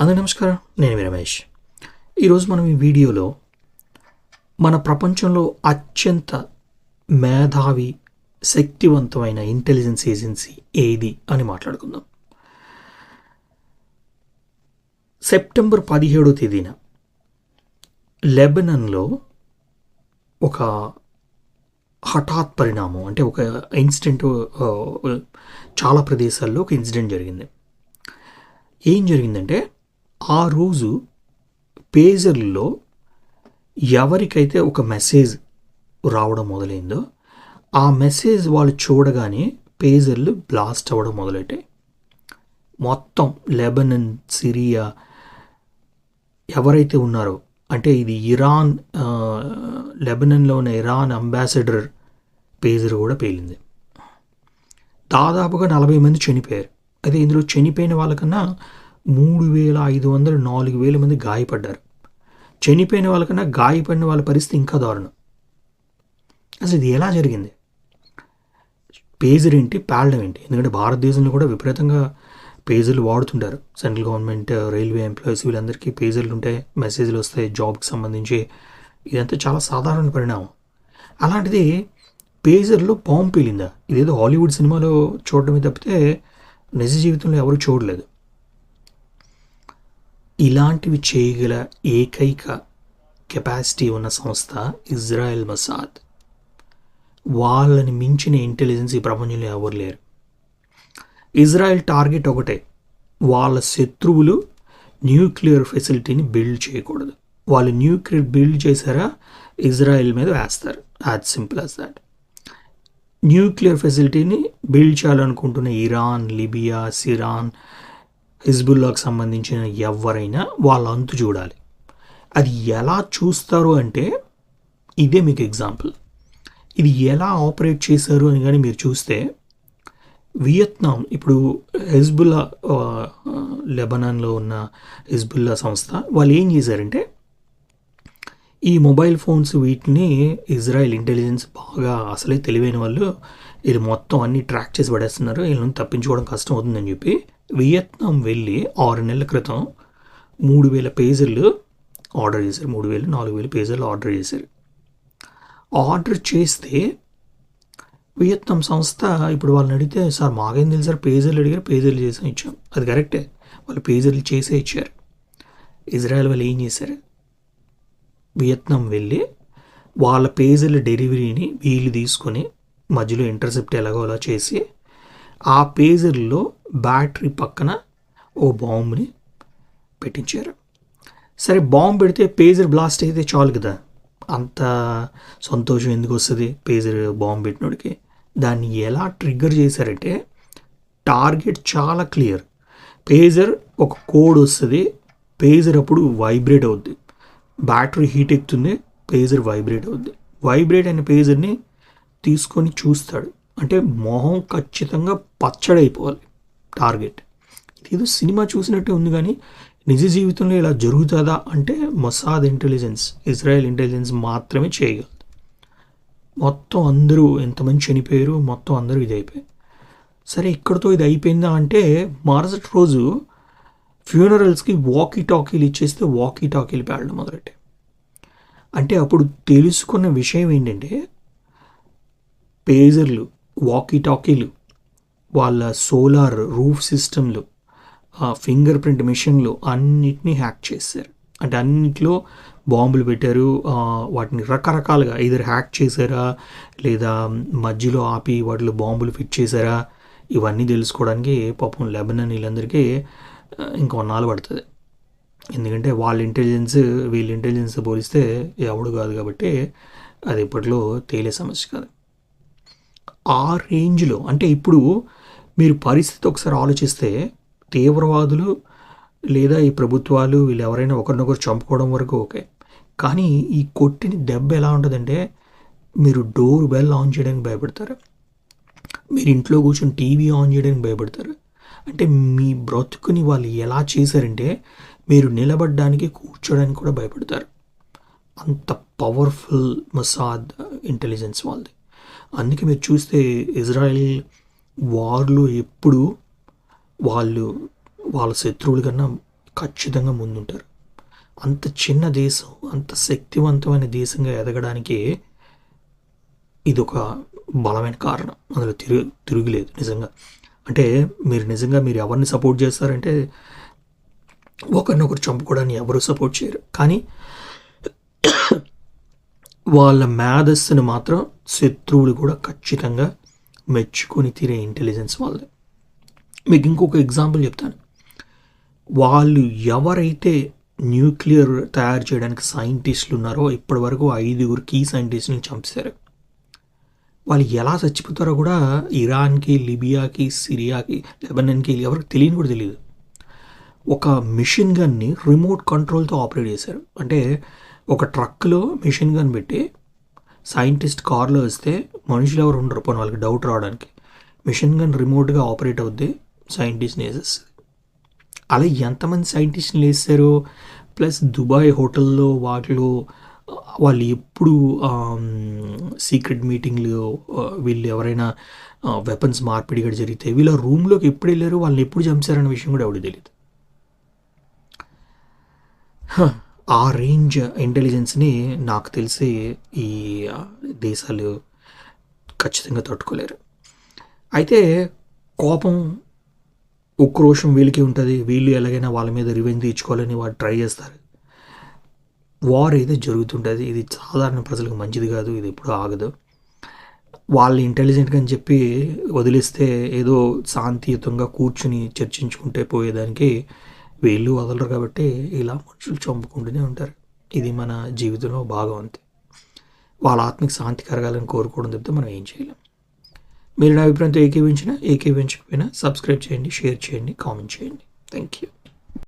అందరి నమస్కారం. నేను మీ రమేష్. ఈరోజు మనం ఈ వీడియోలో మన ప్రపంచంలో అత్యంత మేధావి శక్తివంతమైన ఇంటెలిజెన్స్ ఏజెన్సీ ఏది అని మాట్లాడుకుందాం. సెప్టెంబర్ పదిహేడో తేదీన లెబనన్లో ఒక హఠాత్ పరిణామం అంటే ఒక ఇన్సిడెంట్ చాలా ప్రదేశాల్లో ఒక ఇన్సిడెంట్ జరిగింది. ఏం జరిగిందంటే ఆ రోజు పేజర్లో ఎవరికైతే ఒక మెసేజ్ రావడం మొదలైందో ఆ మెసేజ్ వాళ్ళు చూడగానే పేజర్లు బ్లాస్ట్ అవ్వడం మొదలెట్టాయి మొత్తం లెబనన్ సిరియా ఎవరైతే ఉన్నారో అంటే ఇది ఇరాన్ లెబనన్లో ఉన్న ఇరాన్ అంబాసిడర్ పేజర్ కూడా పేలింది. దాదాపుగా నలభై మంది చనిపోయారు. అయితే ఇందులో చనిపోయిన వాళ్ళకన్నా మూడు వేల ఐదు వందలు నాలుగు వేల మంది గాయపడ్డారు. చనిపోయిన వాళ్ళకన్నా గాయపడిన వాళ్ళ పరిస్థితి ఇంకా దారుణం. అసలు ఇది ఎలా జరిగింది? పేజర్ ఏంటి? పేలడం ఏంటి? ఎందుకంటే భారతదేశంలో కూడా విపరీతంగా పేజర్లు వాడుతుంటారు. సెంట్రల్ గవర్నమెంట్ రైల్వే ఎంప్లాయీస్ వీళ్ళందరికీ పేజర్లు ఉంటాయి మెసేజ్లు వస్తాయి జాబ్కి సంబంధించి. ఇదంతా చాలా సాధారణ పరిణామం. అలాంటిది పేజర్లో బాంబు పేలిందా? ఇదేదో హాలీవుడ్ సినిమాలో చూడడమే తప్పితే నిజ జీవితంలో ఎవరు చూడలేదు. ఇలాంటివి చేయగల ఏకైక కెపాసిటీ ఉన్న సంస్థ ఇజ్రాయెల్ మసాద్. వాళ్ళని మించిన ఇంటెలిజెన్స్ ఈ ప్రపంచంలో ఎవరు లేరు. ఇజ్రాయెల్ టార్గెట్ ఒకటే వాళ్ళ శత్రువులు న్యూక్లియర్ ఫెసిలిటీని బిల్డ్ చేయకూడదు. వాళ్ళు న్యూక్లియర్ బిల్డ్ చేశారా? ఇజ్రాయెల్ మీద వేస్తారు. As simple as that nuclear ఫెసిలిటీని build చేయాలనుకుంటున్న ఇరాన్ లిబియా సిరాన్ హిజ్బుల్లాకు సంబంధించిన ఎవరైనా వాళ్ళ అంతు చూడాలి. అది ఎలా చూస్తారు అంటే ఇదే మీకు ఎగ్జాంపుల్. ఇది ఎలా ఆపరేట్ చేశారు అని కానీ మీరు చూస్తే వియత్నాం ఇప్పుడు హిజ్బుల్లా లెబనాన్లో ఉన్న హిజ్బుల్లా సంస్థ వాళ్ళు ఏం చేశారంటే ఈ మొబైల్ ఫోన్స్ వీటిని ఇజ్రాయెల్ ఇంటెలిజెన్స్ బాగా అసలే తెలివైన వాళ్ళు ఇది మొత్తం అన్ని ట్రాక్ చేసి పడేస్తున్నారు వీళ్ళని తప్పించుకోవడం కష్టం అవుతుందని చెప్పి వియత్నాం వెళ్ళి ఆరు నెలల క్రితం మూడు వేల పేజీలు ఆర్డర్ చేశారు. మూడు వేలు నాలుగు వేల పేజీలు ఆర్డర్ చేశారు. ఆర్డర్ చేస్తే వియత్నాం సంస్థ ఇప్పుడు వాళ్ళని అడిగితే సార్ మాకేం తెలుసు సార్ పేజీలు అడిగారు పేజీలు చేసి ఇచ్చాం. అది కరెక్టే. వాళ్ళు పేజీలు చేసే ఇచ్చారు. ఇజ్రాయెల్ వాళ్ళు ఏం చేశారు? వియత్నాం వెళ్ళి వాళ్ళ పేజీల డెలివరీని వీళ్ళు తీసుకొని మధ్యలో ఇంటర్సెప్ట్ ఎలాగో అలా చేసి ఆ పేజర్లో బ్యాటరీ పక్కన ఓ బాంబుని పెట్టించారు. సరే బాంబు పెడితే పేజర్ బ్లాస్ట్ అయితే చాలు కదా. అంత సంతోషం ఎందుకు వస్తుంది పేజర్ బాంబు పెట్టినోడికి? దాన్ని ఎలా ట్రిగ్గర్ చేశారంటే టార్గెట్ చాలా క్లియర్. పేజర్ ఒక కోడ్ వస్తుంది పేజర్ అప్పుడు వైబ్రేట్ అవుద్ది. బ్యాటరీ హీట్ ఎక్కుతుంది పేజర్ వైబ్రేట్ అవుద్ది. వైబ్రేట్ అయిన పేజర్ని తీసుకొని చూస్తాడు. అంటే మొహం ఖచ్చితంగా పచ్చడైపోవాలి. టార్గెట్. ఇదేదో సినిమా చూసినట్టే ఉంది కానీ నిజ జీవితంలో ఇలా జరుగుతుందా అంటే మొసాద్ ఇంటెలిజెన్స్ ఇజ్రాయెల్ ఇంటెలిజెన్స్ మాత్రమే చేయగలదు. మొత్తం అందరూ ఎంతమంది చనిపోయారు మొత్తం అందరూ ఇది అయిపోయారు సరే ఇక్కడితో ఇది అయిపోయిందా అంటే మరుసటి రోజు ఫ్యూనరల్స్కి వాకీ టాకీలు ఇచ్చేస్తే వాకీ టాకీలు పేడడం మొదలెట్టే అంటే అప్పుడు తెలుసుకున్న విషయం ఏంటంటే పేజర్లు వాకీ టాకీలు వాళ్ళ సోలార్ రూఫ్ సిస్టమ్లు ఫింగర్ ప్రింట్ మిషన్లు అన్నిటినీ హ్యాక్ చేశారు. అంటే అన్నిట్లో బాంబులు పెట్టారు వాటిని రకరకాలుగా ఇద్దరు హ్యాక్ చేశారా లేదా మధ్యలో ఆపి వాటిలో బాంబులు ఫిట్ చేశారా ఇవన్నీ తెలుసుకోవడానికి పాపం లెబనన్ వీళ్ళందరికీ ఇంకో నాలుగు పడుతుంది. ఎందుకంటే వాళ్ళ ఇంటెలిజెన్స్ వీళ్ళ ఇంటెలిజెన్స్ పోలిస్తే ఎవడు కాదు కాబట్టి అది ఇప్పట్లో తేలే సమస్య కాదు. ఆ రేంజ్లో అంటే ఇప్పుడు మీరు పరిస్థితి ఒకసారి ఆలోచిస్తే తీవ్రవాదులు లేదా ఈ ప్రభుత్వాలు వీళ్ళు ఎవరైనా ఒకరినొకరు చంపుకోవడం వరకు ఓకే. కానీ ఈ కొట్టిన దెబ్బ ఎలా ఉంటుందంటే మీరు డోర్ బెల్ ఆన్ చేయడానికి భయపడతారు. మీరు ఇంట్లో కూర్చొని టీవీ ఆన్ చేయడానికి భయపడతారు. అంటే మీ బ్రతుకుని వాళ్ళు ఎలా చేశారంటే మీరు నిలబడడానికి కూర్చోడానికి కూడా భయపడతారు. అంత పవర్ఫుల్ మసాద్ ఇంటెలిజెన్స్ వాళ్ళది. అందుకే మీరు చూస్తే ఇజ్రాయెల్ వార్లో ఎప్పుడు వాళ్ళు వాళ్ళ శత్రువుల కన్నా ఖచ్చితంగా ముందుంటారు. అంత చిన్న దేశం అంత శక్తివంతమైన దేశంగా ఎదగడానికి ఇది ఒక బలమైన కారణం. అందులో తిరుగు తిరుగులేదు నిజంగా. అంటే మీరు నిజంగా మీరు ఎవరిని సపోర్ట్ చేస్తారంటే ఒకరినొకరు చంపుకోవడానికి ఎవరు సపోర్ట్ చేయరు. కానీ వాళ్ళ మేధస్సును మాత్రం శత్రువులు కూడా ఖచ్చితంగా మెచ్చుకొని తీరే ఇంటెలిజెన్స్ వాళ్ళది. మీకు ఇంకొక ఎగ్జాంపుల్ చెప్తాను. వాళ్ళు ఎవరైతే న్యూక్లియర్ తయారు చేయడానికి సైంటిస్టులు ఉన్నారో ఇప్పటివరకు ఐదుగురు కీ సైంటిస్ట్ని చంపేశారు. వాళ్ళు ఎలా చచ్చిపోతారో కూడా ఇరాన్కి లిబియాకి సిరియాకి లెబనన్కి ఎవరికి తెలియని కూడా తెలియదు. ఒక మిషన్ గన్ని రిమోట్ కంట్రోల్తో ఆపరేట్ చేశారు. అంటే ఒక ట్రక్లో మిషన్ గన్ పెట్టి సైంటిస్ట్ కార్లో వస్తే మనుషులు ఎవరు ఉండరు. పోనీ వాళ్ళకి డౌట్ రావడానికి. మిషన్ గన్ రిమోట్గా ఆపరేట్ అవుద్ది సైంటిస్ట్ని వేసేస్తుంది అలా ఎంతమంది సైంటిస్ట్ని వేస్తారు ప్లస్ దుబాయ్ హోటల్లో వాటిలో వాళ్ళు ఎప్పుడు సీక్రెట్ మీటింగ్లు వీళ్ళు ఎవరైనా వెపన్స్ మార్పిడి కూడా జరిగితే వీళ్ళ రూమ్లోకి ఎప్పుడు వెళ్ళారు? వాళ్ళని ఎప్పుడు చంపారన్న విషయం కూడా ఎవరికి తెలియదు ఆ రేంజ్ ఇంటెలిజెన్స్ని నాకు తెలిసి ఈ దేశాలు ఖచ్చితంగా తట్టుకోలేరు. అయితే కోపం ఉక్రోషం వీళ్ళకి ఉంటుంది. వీళ్ళు ఎలాగైనా వాళ్ళ మీద రివెంజ్ తీర్చుకోవాలని వాళ్ళు ట్రై చేస్తారు. వార్ అయితే జరుగుతుంటుంది. ఇది సాధారణ ప్రజలకు మంచిది కాదు. ఇది ఎప్పుడు ఆగదు. వాళ్ళు ఇంటెలిజెంట్గా అని చెప్పి వదిలేస్తే ఏదో శాంతియుతంగా కూర్చుని చర్చించుకుంటే పోయేదానికి వీళ్ళు వదలరు కాబట్టి ఇలా మనుషులు చంపుకుంటూనే ఉంటారు. ఇది మన జీవితంలో భాగం అంతే. వాళ్ళ ఆత్మకి శాంతి కరగాలని కోరుకోవడం తప్పితే మనం ఏం చేయలేం. మీరు నా అభిప్రాయంతో ఏకీవించినా ఏకీవించకపోయినా సబ్స్క్రైబ్ చేయండి షేర్ చేయండి కామెంట్ చేయండి. Thank you